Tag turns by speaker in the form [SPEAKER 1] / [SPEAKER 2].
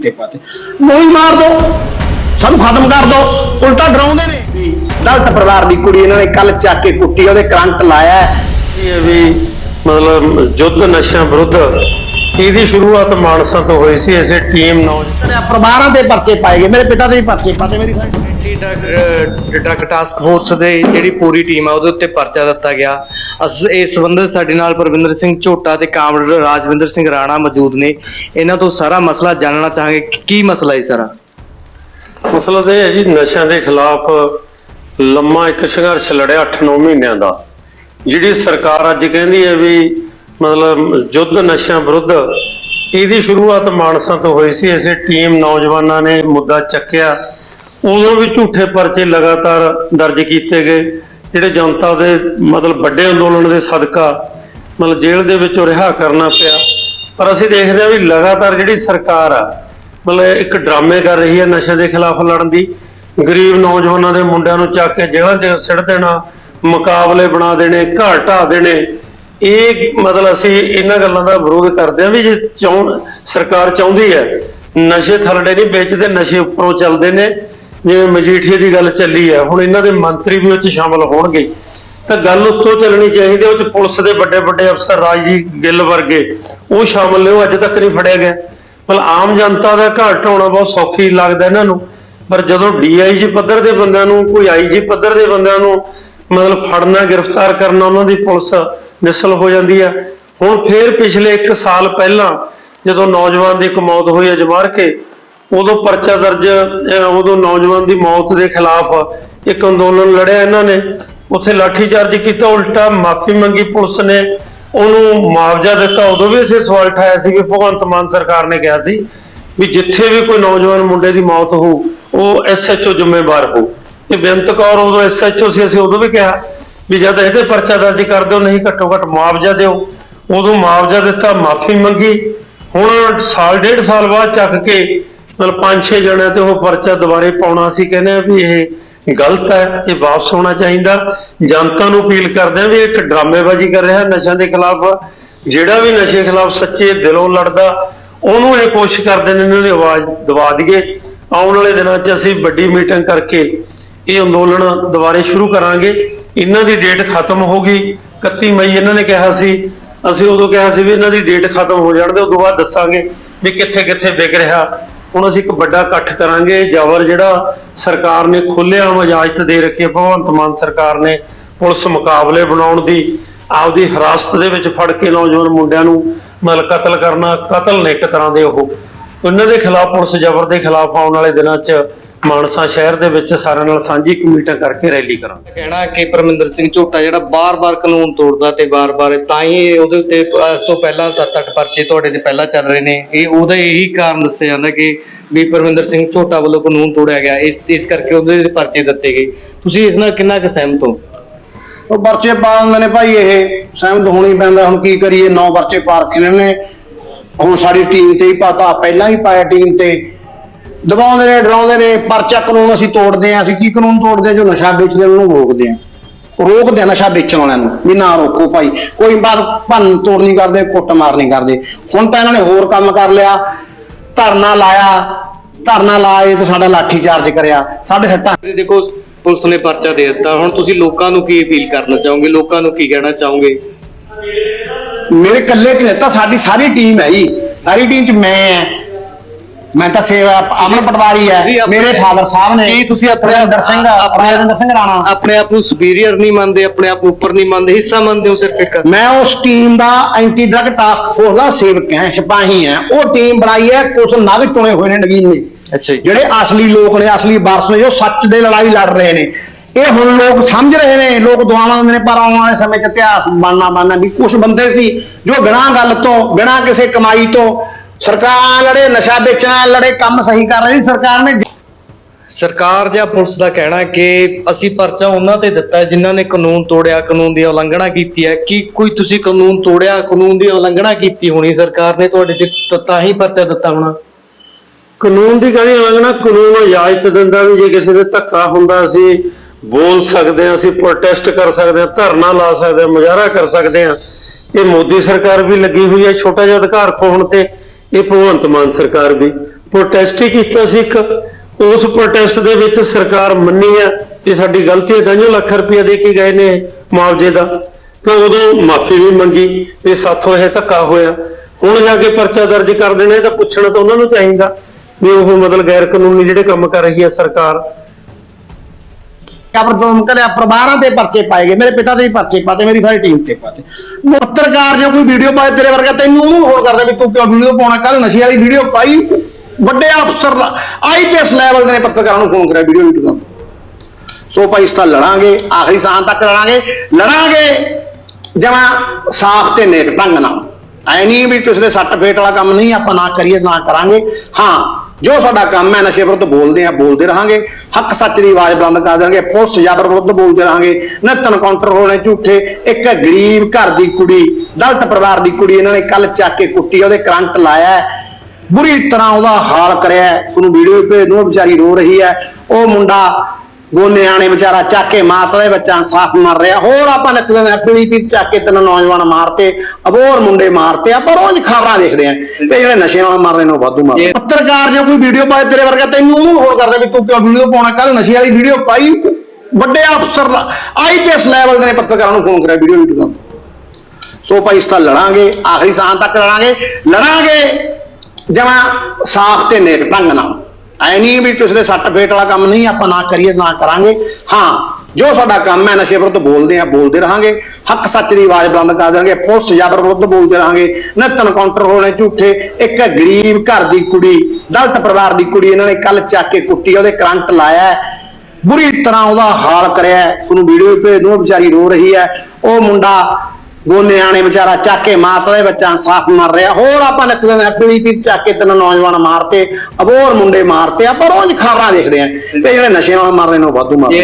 [SPEAKER 1] ਝੂਠੇ ਪਾਤੇ। ਗੋਲੀ ਮਾਰ ਦੋ। ਸਾਨੂੰ ਖਤਮ ਕਰ ਦੋ। ਉਲਟਾ ਡਰਾਉਂਦੇ ਨੇ। ਵੀ ਦਲਤ ਪਰਿਵਾਰ ਦੀ ਕੁੜੀ ਇਹਨਾਂ ਨੇ ਕੱਲ ਚੱਕ ਕੇ ਕੁੱਟੀ ਉਹਦੇ ਕਰੰਟ ਲਾਇਆ ਹੈ।
[SPEAKER 2] ਇਹ ਵੀ ਮਤਲਬ ਯੁੱਧ ਨਸ਼ਿਆਂ ਵਿਰੁੱਧ ਇਹਦੀ ਸ਼ੁਰੂਆਤ ਮਾਨਸਾ ਤੋਂ ਹੋਈ ਸੀ। ਇਸੇ ਟੀਮ ਨੌਜਵਾਨ
[SPEAKER 1] ਪਰਿਵਾਰਾਂ ਦੇ ਪਰਚੇ ਪਾਏ ਗਏ। ਮੇਰੇ ਪਿਤਾ ਦੇ ਵੀ ਪਰਚੇ ਪਾਤੇ ਮੇਰੀ side
[SPEAKER 3] anti drug task force ਦੇ ਜਿਹੜੀ ਪੂਰੀ ਟੀਮ ਆ, ਉਹਦੇ ਉੱਤੇ ਪਰਚਾ ਦਿੱਤਾ ਗਿਆ। ਅਸ ਇਸ ਸੰਬੰਧਤ ਸਾਡੇ ਨਾਲ ਪਰਵਿੰਦਰ ਸਿੰਘ ਝੋਟਾ ਤੇ ਕਾਮਰੇਡ ਰਾਜਵਿੰਦਰ ਸਿੰਘ ਰਾਣਾ ਮੌਜੂਦ ਨੇ। ਇਹਨਾਂ ਤੋਂ ਸਾਰਾ ਮਸਲਾ ਜਾਣਨਾ ਚਾਹਾਂਗੇ। ਕੀ ਮਸਲਾ ਹੈ ਸਾਰਾ?
[SPEAKER 2] ਮਸਲਾ ਇਹ ਹੈ ਜੀ, ਨਸ਼ਿਆਂ ਦੇ ਖਿਲਾਫ ਲੰਮਾ ਇੱਕ ਸੰਘਰਸ਼ ਲੜਿਆ 8-9 ਮਹੀਨਿਆਂ ਦਾ। ਜਿਹੜੀ ਸਰਕਾਰ ਅੱਜ ਕਹਿੰਦੀ ਹੈ ਵੀ ਮਤਲਬ ਯੁੱਧ ਨਸ਼ਿਆਂ ਵਿਰੁੱਧ, ਇਹਦੀ ਸ਼ੁਰੂਆਤ ਮਾਨਸਾ ਤੋਂ ਹੋਈ ਸੀ। ਇਸੇ ਟੀਮ ਨੌਜਵਾਨਾਂ ਨੇ ਮੁੱਦਾ ਚੱਕਿਆ। ਉਦੋਂ ਵੀ ਝੂਠੇ ਪਰਚੇ ਲਗਾਤਾਰ ਦਰਜ ਕੀਤੇ ਗਏ। ਜਿਹੜੇ ਜਨਤਾ ਦੇ ਮਤਲਬ ਵੱਡੇ ਅੰਦੋਲਨ ਦੇ ਸਦਕਾ ਮਤਲਬ ਜੇਲ੍ਹ ਦੇ ਵਿੱਚੋਂ ਰਿਹਾ ਕਰਨਾ ਪਿਆ। ਪਰ ਅਸੀਂ ਦੇਖਦੇ ਹਾਂ ਵੀ ਲਗਾਤਾਰ ਜਿਹੜੀ ਸਰਕਾਰ ਆ, ਮਤਲਬ ਇੱਕ ਡਰਾਮੇ ਕਰ ਰਹੀ ਹੈ ਨਸ਼ੇ ਦੇ ਖਿਲਾਫ ਲੜਨ ਦੀ। ਗਰੀਬ ਨੌਜਵਾਨਾਂ ਦੇ ਮੁੰਡਿਆਂ ਨੂੰ ਚੱਕ ਕੇ ਜੇਲ੍ਹਾਂ 'ਚ ਸਿੱਟ ਦੇਣਾ, ਮੁਕਾਬਲੇ ਬਣਾ ਦੇਣੇ, ਘਰ ਢਾਹ ਦੇਣੇ। ਇਹ ਮਤਲਬ ਅਸੀਂ ਇਹਨਾਂ ਗੱਲਾਂ ਦਾ ਵਿਰੋਧ ਕਰਦੇ ਹਾਂ ਵੀ ਜੇ ਚਾਹੁੰ ਸਰਕਾਰ ਚਾਹੁੰਦੀ ਹੈ, ਨਸ਼ੇ ਥੱਲੜੇ ਨਹੀਂ ਵੇਚਦੇ, ਨਸ਼ੇ ਉੱਪਰੋਂ ਚੱਲਦੇ ਨੇ। ਜਿਵੇਂ ਮਜੀਠੀਏ ਦੀ ਗੱਲ ਚੱਲੀ ਹੈ ਹੁਣ ਇਹਨਾਂ ਦੇ ਮੰਤਰੀ ਵੀ ਉਹ 'ਚ ਸ਼ਾਮਲ ਹੋਣਗੇ। ਤਾਂ ਗੱਲ ਉੱਤੋਂ ਚੱਲਣੀ ਚਾਹੀਦੀ ਉਹ 'ਚ ਪੁਲਿਸ ਦੇ ਵੱਡੇ ਵੱਡੇ ਅਫਸਰ ਰਾਜੀ ਗਿੱਲ ਵਰਗੇ, ਉਹ ਸ਼ਾਮਲ ਨੇ, ਉਹ ਅੱਜ ਤੱਕ ਨਹੀਂ ਫੜਿਆ ਗਿਆ। ਮਤਲਬ ਆਮ ਜਨਤਾ ਦਾ ਘਾਟ ਹੋਣਾ ਬਹੁਤ ਸੌਖੀ ਲੱਗਦਾ ਇਹਨਾਂ ਨੂੰ। ਪਰ ਜਦੋਂ ਡੀਆਈਜੀ ਪੱਧਰ ਦੇ ਬੰਦਿਆਂ ਨੂੰ, ਕੋਈ ਆਈਜੀ ਪੱਧਰ ਦੇ ਬੰਦਿਆਂ ਨੂੰ ਮਤਲਬ ਫੜਨਾ, ਗ੍ਰਿਫਤਾਰ ਕਰਨਾ, ਉਹਨਾਂ ਦੀ ਪੁਲਿਸ ਨਿਸਲ ਹੋ ਜਾਂਦੀ ਹੈ ਹੁਣ ਫੇਰ ਪਿਛਲੇ 1 ਸਾਲ ਪਹਿਲਾਂ ਜਦੋਂ ਨੌਜਵਾਨ ਦੀ ਇੱਕ ਮੌਤ ਹੋਈ ਅਜਮਾਰ ਕੇ ਉਦੋਂ ਪਰਚਾ ਦਰਜ ਉਦੋਂ ਨੌਜਵਾਨ ਦੀ ਮੌਤ ਦੇ ਖਿਲਾਫ ਇੱਕ ਅੰਦੋਲਨ ਲੜਿਆ ਇਹਨਾਂ ਨੇ। ਉੱਥੇ ਲਾਠੀਚਾਰਜ ਕੀਤਾ, ਉਲਟਾ ਮਾਫੀ ਮੰਗੀ ਪੁਲਿਸ ਨੇ। ਉਹਨੂੰ ਮੁਆਵਜ਼ਾ ਦਿੱਤਾ। ਉਦੋਂ ਵੀ ਇਸੇ ਸਵਾਲ ਉਠਾਇਆ ਸੀ ਕਿ ਭਗਵੰਤ ਮਾਨ ਸਰਕਾਰ ਨੇ ਕਿਹਾ ਸੀ ਵੀ ਜਿੱਥੇ ਵੀ ਕੋਈ ਨੌਜਵਾਨ ਮੁੰਡੇ ਦੀ ਮੌਤ ਹੋ ਉਹ ਐਸਐਚਓ ਜ਼ਿੰਮੇਵਾਰ ਹੋ ਇਹ ਬੇਅੰਤ ਕੌਰ, ਉਦੋਂ ਐਸਐਚਓ ਸੀ, ਅਸੀਂ ਉਦੋਂ ਵੀ ਕਿਹਾ ਵੀ ਜਦ ਇਹਦੇ ਪਰਚਾ ਦਰਜ ਕਰ ਦਿਓ, ਨਹੀਂ ਘੱਟੋ ਘੱਟ ਮੁਆਵਜ਼ਾ ਦਿਓ। ਉਦੋਂ ਮੁਆਵਜ਼ਾ ਦਿੱਤਾ, ਮਾਫੀ ਮੰਗੀ। ਹੁਣ ਸਾਲ, ਡੇਢ ਸਾਲ ਬਾਅਦ ਚੱਕ ਕੇ ਮਤਲਬ ਪੰਜ ਛੇ ਜਣਿਆਂ ਤੇ ਉਹ ਪਰਚਾ ਦੁਬਾਰੇ ਪਾਉਣਾ ਸੀ, ਕਹਿੰਦੇ ਆ ਵੀ ਇਹ ਗਲਤ ਹੈ, ਇਹ ਵਾਪਸ ਹੋਣਾ ਚਾਹੀਦਾ। ਜਨਤਾ ਨੂੰ ਅਪੀਲ ਕਰਦੇ ਆ ਵੀ ਇਹ ਇੱਕ ਡਰਾਮੇਬਾਜ਼ੀ ਕਰ ਰਿਹਾ ਨਸ਼ਿਆਂ ਦੇ ਖਿਲਾਫ। ਜਿਹੜਾ ਵੀ ਨਸ਼ੇ ਖਿਲਾਫ ਸੱਚੇ ਦਿਲੋਂ ਲੜਦਾ, ਉਹਨੂੰ ਇਹ ਕੋਸ਼ਿਸ਼ ਕਰਦੇ ਨੇ, ਇਹਨਾਂ ਦੀ ਆਵਾਜ਼ ਦਬਾ ਦਈਏ। ਆਉਣ ਵਾਲੇ ਦਿਨਾਂ 'ਚ ਅਸੀਂ ਵੱਡੀ ਮੀਟਿੰਗ ਕਰਕੇ ਇਹ ਅੰਦੋਲਨ ਦੁਬਾਰੇ ਸ਼ੁਰੂ ਕਰਾਂਗੇ। ਇਹਨਾਂ ਦੀ ਡੇਟ ਖਤਮ ਹੋ ਗਈ 31 ਮਈ ਇਹਨਾਂ ਨੇ ਕਿਹਾ ਸੀ। ਅਸੀਂ ਉਦੋਂ ਕਿਹਾ ਸੀ ਵੀ ਇਹਨਾਂ ਦੀ ਡੇਟ ਖਤਮ ਹੋ ਜਾਣ ਦੇ ਉਦੋਂ ਬਾਅਦ ਦੱਸਾਂਗੇ ਵੀ ਕਿੱਥੇ ਕਿੱਥੇ ਵਿਕ ਰਿਹਾ। ਹੁਣ ਅਸੀਂ ਇੱਕ ਵੱਡਾ ਇਕੱਠ ਕਰਾਂਗੇ। ਜਬਰ ਜਿਹੜਾ ਸਰਕਾਰ ਨੇ ਖੁੱਲ੍ਹੇਆਮ ਇਜਾਜ਼ਤ ਦੇ ਰੱਖੀ ਹੈ। ਭਗਵੰਤ ਮਾਨ ਸਰਕਾਰ ਨੇ ਪੁਲਿਸ ਮੁਕਾਬਲੇ ਬਣਾਉਣ ਦੀ ਆਪਦੀ ਹਿਰਾਸਤ ਦੇ ਵਿੱਚ ਫੜ ਕੇ ਨੌਜਵਾਨ ਮੁੰਡਿਆਂ ਨੂੰ ਮਤਲਬ ਕਤਲ ਕਰਨਾ, ਕਤਲ ਨੇ ਇੱਕ ਤਰ੍ਹਾਂ ਦੇ ਉਹ। ਉਹਨਾਂ ਦੇ ਖਿਲਾਫ ਪੁਲਿਸ ਜਬਰ ਦੇ ਖਿਲਾਫ ਆਉਣ ਵਾਲੇ ਦਿਨਾਂ 'ਚ ਮਾਨਸਾ ਸ਼ਹਿਰ ਦੇ ਵਿੱਚ ਸਾਰਿਆਂ ਨਾਲ ਸਾਂਝੀ ਕਮੇਟੀ ਕਰਕੇ ਰੈਲੀ ਕਰਾਂਗੇ।
[SPEAKER 3] ਕਹਿਣਾ ਕਿ ਪਰਮਿੰਦਰ ਸਿੰਘ ਝੋਟਾ ਜਿਹੜਾ ਬਾਰ-ਬਾਰ ਕਾਨੂੰਨ ਤੋੜਦਾ ਤੇ ਬਾਰ-ਬਾਰ ਤਾਂ ਹੀ ਇਹ ਉਹਦੇ ਉੱਤੇ ਇਸ ਤੋਂ ਪਹਿਲਾਂ 7-8 ਪਰਚੇ ਤੁਹਾਡੇ ਤੇ ਪਹਿਲਾਂ ਚੱਲ ਰਹੇ ਨੇ। ਇਹ ਉਹਦਾ ਇਹੀ ਕਾਰਨ ਦੱਸਿਆ ਜਾਂਦਾ ਕਿ ਵੀ ਪਰਮਿੰਦਰ ਸਿੰਘ ਝੋਟਾ ਵੱਲੋਂ ਕਾਨੂੰਨ ਤੋੜਿਆ ਗਿਆ। ਇਸ ਇਸ ਕਰਕੇ ਉਹਦੇ ਪਰਚੇ ਦਿੱਤੇ ਗਏ। ਤੁਸੀਂ ਇਸ ਨਾਲ ਕਿੰਨਾ ਕੁ ਸਹਿਮਤ ਹੋ?
[SPEAKER 1] ਉਹ ਪਰਚੇ ਪਾ ਦਿੰਦੇ ਨੇ ਭਾਈ ਇਹ ਸਹਿਮਤ ਹੋਣੀ ਪੈਂਦਾ। ਹੁਣ ਕੀ ਕਰੀਏ? ਨੌ ਪਰਚੇ ਪਾ ਰੱਖੇ ਨੇ? ਨੇ ਹੁਣ ਸਾਡੀ ਟੀਮ ਤੇ ਹੀ ਪਾਤਾ ਪਹਿਲਾਂ ਹੀ ਪਾਇਆ ਟੀਮ ਤੇ। ਦਬਾਉਂਦੇ ਨੇ ਡਰਾਉਂਦੇ ਨੇ ਪਰਚਾ ਕਾਨੂੰਨ ਅਸੀਂ ਤੋੜਦੇ ਆ ਅਸੀਂ ਕੀ ਕਾਨੂੰਨ ਤੋੜਦੇ ਆ ਜੋ ਨਸ਼ਾ ਵੇਚਦੇ ਨੇ ਉਹਨੂੰ ਰੋਕਦੇ ਆ ਰੋਕਦੇ ਆ ਨਸ਼ਾ ਵੇਚਣ ਵਾਲਿਆਂ ਨੂੰ ਵੀ ਨਾ ਰੋਕੋ ਭਾਈ। ਕੋਈ ਬਾਤ ਭੰਨ ਤੋੜ ਨਹੀਂ ਕਰਦੇ ਕੁੱਟ ਮਾਰ ਨਹੀਂ ਕਰਦੇ। ਹੁਣ ਤਾਂ ਇਹਨਾਂ ਨੇ ਹੋਰ ਕੰਮ ਕਰ ਲਿਆ। ਧਰਨਾ ਲਾਇਆ। ਧਰਨਾ ਲਾਏ ਤੇ ਸਾਡਾ ਲਾਠੀ ਚਾਰਜ ਕਰਿਆ। ਸਾਡੇ ਸੱਟਾਂ
[SPEAKER 3] ਦੇਖੋ ਪੁਲਿਸ ਨੇ ਪਰਚਾ ਦੇ ਦਿੱਤਾ। ਹੁਣ ਤੁਸੀਂ ਲੋਕਾਂ ਨੂੰ ਕੀ ਅਪੀਲ ਕਰਨਾ ਚਾਹੋਗੇ? ਲੋਕਾਂ ਨੂੰ ਕੀ ਕਹਿਣਾ ਚਾਹੋਗੇ?
[SPEAKER 1] ਮੇਰੇ ਇਕੱਲੇ ਕਿ ਤਾਂ ਸਾਡੀ ਸਾਰੀ ਟੀਮ ਹੈ ਜੀ। ਸਾਰੀ ਟੀਮ ਚ ਮੈਂ ਮੈਂ ਤਾਂ ਸੇਵਾ ਅਮਨ ਪਟਵਾਰੀ ਹੈ
[SPEAKER 3] ਆਪਣੇ-
[SPEAKER 1] ਮੇਰੇ ਫਾਦਰ ਸਾਹਿਬ ਨੇ
[SPEAKER 3] ਕੀ ਤੁਸੀਂ ਆਪਣੇ-
[SPEAKER 1] ਰਵਿੰਦਰ ਸਿੰਘ
[SPEAKER 3] ਆਪਣੇ-
[SPEAKER 1] ਰਵਿੰਦਰ ਸਿੰਘ ਰਾਣਾ।
[SPEAKER 3] ਆਪਣੇ ਆਪ ਨੂੰ ਸੁਪੀਰੀਅਰ ਨਹੀਂ ਮੰਨਦੇ ਆਪਣੇ ਆਪ ਨੂੰ ਉੱਪਰ ਨਹੀਂ ਮੰਨਦੇ ਹਿੱਸਾ ਮੰਨਦੇ ਹੋ ਸਿਰਫ ਇੱਕ।
[SPEAKER 1] ਮੈਂ ਉਸ ਟੀਮ ਦਾ ਐਂਟੀ ਡਰਗ ਟਾਸਕ ਫੋਰਸ ਦਾ ਸੇਵਕ ਹਾਂ ਸਿਪਾਹੀ ਹਾਂ। ਉਹ ਟੀਮ ਬਣਾਈ ਹੈ ਕੁਝ ਨਗ ਚੁਣੇ ਹੋਏ ਨੇ ਨਗੀਨ ਨੇ।
[SPEAKER 3] ਅੱਛਾ ਜੀ।
[SPEAKER 1] ਜਿਹੜੇ ਅਸਲੀ ਲੋਕ ਨੇ ਅਸਲੀ ਵਾਰਸ ਨੇ ਜੋ ਸੱਚ ਦੇ ਲੜਾਈ ਲੜ ਰਹੇ ਨੇ। ਇਹ ਹੁਣ ਲੋਕ ਸਮਝ ਰਹੇ ਨੇ ਲੋਕ ਦੁਆਵਾਂ ਦਿੰਦੇ ਨੇ ਪਰ ਆਉਣ ਵਾਲੇ ਸਮੇਂ 'ਚ ਇਤਿਹਾਸ ਬਣਨਾ ਬਣਨਾ ਵੀ ਕੁਝ ਬੰਦੇ ਸੀ ਜੋ ਬਿਨਾਂ ਗੱਲ ਤੋਂ ਬਿਨਾਂ ਕਿਸੇ ਕਮਾਈ ਤੋਂ ਸਰਕਾਰ ਲੜੇ ਨਸ਼ਾ ਵੇਚਣਾ ਲੜੇ ਕੰਮ ਸਹੀ ਕਰ ਰਹੀ ਸੀ ਸਰਕਾਰ ਨੇ।
[SPEAKER 3] ਸਰਕਾਰ ਜਾਂ ਪੁਲਿਸ ਦਾ ਕਹਿਣਾ ਹੈ ਕਿ ਅਸੀਂ ਪਰਚਾ ਉਹਨਾਂ ਤੇ ਦਿੱਤਾ ਹੈ ਜਿਨ੍ਹਾਂ ਨੇ ਕਾਨੂੰਨ ਤੋੜਿਆ ਕਾਨੂੰਨ ਦੀ ਉਲੰਘਣਾ ਕੀਤੀ ਹੈ। ਕੀ ਕੋਈ ਤੁਸੀਂ ਕਾਨੂੰਨ ਤੋੜਿਆ ਕਾਨੂੰਨ ਦੀ ਉਲੰਘਣਾ ਕੀਤੀ ਹੋਣੀ? ਸਰਕਾਰ ਨੇ ਤੁਹਾਡੇ ਤੇ ਤਾਂ- ਤਾਂ ਹੀ ਪਰਚਾ ਦਿੱਤਾ ਹੋਣਾ।
[SPEAKER 2] ਕਾਨੂੰਨ ਦੀ ਕਹਿੰਦੀ ਉਲੰਘਣਾ? ਕਾਨੂੰਨ ਇਜਾਜ਼ਤ ਦਿੰਦਾ ਵੀ ਜੇ ਕਿਸੇ ਦੇ ਧੱਕਾ ਹੁੰਦਾ ਅਸੀਂ ਬੋਲ ਸਕਦੇ ਹਾਂ ਅਸੀਂ ਪ੍ਰੋਟੈਸਟ ਕਰ ਸਕਦੇ ਹਾਂ ਧਰਨਾ ਲਾ ਸਕਦੇ ਹਾਂ ਮੁਜ਼ਾਹਰਾ ਕਰ ਸਕਦੇ ਹਾਂ। ਇਹ ਮੋਦੀ ਸਰਕਾਰ ਵੀ ਲੱਗੀ ਹੋਈ ਹੈ ਛੋਟਾ ਜਿਹਾ ਅਧਿਕਾਰ ਖੋਹਣ ਤੇ। ਇਹ ਭਗਵੰਤ ਮਾਨ ਸਰਕਾਰ ਵੀ ਪ੍ਰੋਟੈਸਟ ਹੀ ਕੀਤਾ ਸੀ ਇੱਕ। ਉਸ ਪ੍ਰੋਟੈਸਟ ਦੇ ਵਿੱਚ ਸਰਕਾਰ ਮੰਨੀ ਆ ਕਿ ਸਾਡੀ ਗਲਤੀ ਹੈ ਤਾਂ ਲੱਖ ਰੁਪਇਆ ਦੇ ਕੇ ਗਏ ਨੇ ਮੁਆਵਜ਼ੇ ਦਾ। ਤਾਂ ਉਦੋਂ ਮਾਫੀ ਵੀ ਮੰਗੀ ਵੀ ਸਾਥੋਂ ਇਹ ਧੱਕਾ ਹੋਇਆ। ਹੁਣ ਜਾ ਕੇ ਪਰਚਾ ਦਰਜ ਕਰ ਦੇਣਾ, ਇਹ ਤਾਂ ਪੁੱਛਣਾ ਤਾਂ ਉਹਨਾਂ ਨੂੰ ਚਾਹੀਦਾ ਵੀ ਉਹ ਮਤਲਬ ਗੈਰ ਕਾਨੂੰਨੀ ਜਿਹੜੇ ਕੰਮ ਕਰ ਰਹੀ ਹੈ ਸਰਕਾਰ
[SPEAKER 1] ਕਬਰ ਕਰਿਆ ਪਰਿਵਾਰਾਂ ਦੇ ਪਰਚੇ ਪਾਏ ਗਏ, ਮੇਰੇ ਪਿਤਾ ਦੇ ਵੀ ਪਰਚੇ ਪਾਤੇ, ਮੇਰੀ ਸਾਰੀ ਟੀਮ ਤੇ ਪਾਤੇ। ਪੱਤਰਕਾਰ ਜੇ ਕੋਈ ਵੀਡੀਓ ਪਾਏ ਤੇਰੇ ਵਰਗਾ, ਤੈਨੂੰ ਉਹਨੂੰ ਫੋਨ ਕਰਦਾ ਵੀ ਤੂੰ ਕਿਉਂ ਵੀਡੀਓ ਪਾਉਣਾ? ਕੱਲ ਨਸ਼ੇ ਵਾਲੀ ਵੀਡੀਓ ਪਾਈ, ਵੱਡੇ ਅਫਸਰ ਆਈਪੀਐਸ ਲੈਵਲ ਦੇ ਨੇ ਪੱਤਰਕਾਰਾਂ ਨੂੰ ਫੋਨ ਕਰਿਆ ਵੀਡੀਓ ਵੀਡੀਓ ਸੋ ਭਾਈ ਇਸ ਤਾਂ ਲੜਾਂਗੇ, ਆਖਰੀ ਸਾਹ ਤੱਕ ਲੜਾਂਗੇ। ਲੜਾਂਗੇ, ਜਮਾ ਸਾਫ਼ ਤੇ ਨੇਕ ਢੰਗ ਨਾਲ। ਐ ਨਹੀਂ ਵੀ ਕਿਸੇ ਦੇ ਸੱਟ ਫੇਟ ਵਾਲਾ ਕੰਮ ਨਹੀਂ, ਆਪਾਂ ਨਾ ਕਰੀਏ, ਨਾ ਕਰਾਂਗੇ। ਹਾਂ ਜੋ ਸਾਡਾ ਕੰਮ ਹੈ, ਨਸ਼ੇ ਵਿਰੁੱਧ ਬੋਲਦੇ ਆ ਬੋਲਦੇ ਰਹਾਂਗੇ। ਹੱਕ ਸੱਚ ਦੀ ਆਵਾਜ਼ ਬੁਲੰਦ ਕਰ ਦੇਵਾਂਗੇ ਪੁਲਿਸ ਜਬਰ ਵਿਰੁੱਧ ਬੋਲਦੇ ਰਹਾਂਗੇ। ਨਿੱਤ ਕਾਊਂਟਰ ਹੋਣੇ ਝੂਠੇ। ਇੱਕ ਗਰੀਬ ਘਰ ਦੀ ਕੁੜੀ, ਦਲਤ ਪਰਿਵਾਰ ਦੀ ਕੁੜੀ ਇਹਨਾਂ ਨੇ ਕੱਲ ਚੱਕ ਕੇ ਕੁੱਟੀ, ਉਹਦੇ ਕਰੰਟ ਲਾਇਆ ਬੁਰੀ ਤਰ੍ਹਾਂ ਉਹਦਾ ਹਾਲ ਕਰਿਆ ਹੈ। ਤੁਹਾਨੂੰ ਵੀਡੀਓ ਭੇਜ ਦੂੰ ਵਿਚਾਰੀ ਰੋ ਰਹੀ ਹੈ। ਉਹ ਮੁੰਡਾ ਨਿਆਣੇ ਵਿਚਾਰਾ ਚਾਕੇ ਕੇ ਮਾਤਾ ਦੇ ਬੱਚਾ ਸਾਫ਼ ਮਰ ਰਿਹਾ। ਹੋਰ ਆਪਾਂ ਨਿਕਲਦੇ ਨੇ ਪੀੜੀ ਪੀ ਚੱਕ ਕੇ ਤਿੰਨ ਨੌਜਵਾਨ ਮਾਰਤੇ ਅਬੋਰ ਮੁੰਡੇ ਮਾਰਤੇ, ਆਪਾਂ ਰੋਜ਼ ਖਬਰਾਂ ਦੇਖਦੇ ਆਂ ਤੇ ਜਿਹੜੇ ਨਸ਼ੇ ਨਾਲ ਮਰ ਰਹੇ ਨੇ ਉਹ ਵਾਧੂ ਮਾਰ ਪੱਤਰਕਾਰ ਜੇ ਕੋਈ ਵੀਡੀਓ ਪਾਏ ਤੇਰੇ ਵਰਗਾ ਤੈਨੂੰ ਉਹਨੂੰ ਹੋਰ ਕਰਦਾ ਵੀ ਤੂੰ ਕਿਉਂ ਵੀਡੀਓ ਪਾਉਣਾ? ਕੱਲ ਨਸ਼ੇ ਵਾਲੀ ਵੀਡੀਓ ਪਾਈ, ਵੱਡੇ ਅਫਸਰ ਆਈਪੀਐਸ ਲੈਵਲ ਦੇ ਨੇ ਪੱਤਰਕਾਰਾਂ ਨੂੰ ਫੋਨ ਕਰਿਆ ਵੀਡੀਓ ਵੀਡੀਓ ਦਾ ਸੋ ਭਾਈ ਇਸ ਤਾਂ ਲੜਾਂਗੇ, ਆਖਰੀ ਸਾਹ ਤੱਕ ਲੜਾਂਗੇ। ਲੜਾਂਗੇ ਜਮਾ ਸਾਫ਼ ਤੇ ਨੇਕ ਢੰਗ ਨਾਲ। ਐ ਨਹੀਂ ਵੀ ਕਿਸੇ ਦੇ ਸੱਟ ਫੇਟ ਵਾਲਾ ਕੰਮ ਨਹੀਂ, ਆਪਾਂ ਨਾ ਕਰੀਏ, ਨਾ ਕਰਾਂਗੇ। ਹਾਂ, ਜੋ ਸਾਡਾ ਕੰਮ ਹੈ, ਨਸ਼ੇ ਵਿਰੁੱਧ ਬੋਲਦੇ ਆ ਬੋਲਦੇ ਰਹਾਂਗੇ। ਹੱਕ ਸੱਚ ਦੀ ਆਵਾਜ਼ ਬੁਲੰਦ ਕਰ ਦੇਵਾਂਗੇ ਪੁਲਿਸ ਜਬਰ ਵਿਰੁੱਧ ਬੋਲਦੇ ਰਹਾਂਗੇ। ਨਿੱਤ ਕਾਊਂਟਰ ਹੋਣੇ ਝੂਠੇ, ਇੱਕ ਗਰੀਬ ਘਰ ਦੀ ਕੁੜੀ, ਦਲਤ ਪਰਿਵਾਰ ਦੀ ਕੁੜੀ, ਇਹਨਾਂ ਨੇ ਕੱਲ ਚੱਕ ਕੇ ਕੁੱਟੀ, ਉਹਦੇ ਕਰੰਟ ਲਾਇਆ ਬੁਰੀ ਤਰ੍ਹਾਂ ਉਹਦਾ ਹਾਲ ਕਰਿਆ ਹੈ। ਤੁਹਾਨੂੰ ਵੀਡੀਓ ਭੇਜ ਦੂੰ ਵਿਚਾਰੀ ਰੋ ਰਹੀ ਹੈ। ਉਹ ਮੁੰਡਾ ਗੋਨਿਆਣੇ ਵਿਚਾਰਾ ਚਾਕੇ ਕੇ ਮਾਤਾ ਬੱਚਾ ਸਾਫ਼ ਮਰ ਰਿਹਾ। ਹੋਰ ਆਪਾਂ ਨਿਕਲਦੇ ਨੇ ਪੀੜੀ ਪੀ ਚੱਕ ਕੇ ਤਿੰਨ ਨੌਜਵਾਨ ਮਾਰਤੇ ਅਬੋਰ ਮੁੰਡੇ ਮਾਰਤੇ, ਆਪਾਂ ਰੋਜ਼ ਖਬਰਾਂ ਦੇਖਦੇ ਆਂ ਤੇ ਜਿਹੜੇ ਨਸ਼ੇ ਨਾਲ ਮਰਦੇ ਨੇ ਉਹ ਵਾਧੂ ਮਰਦੇ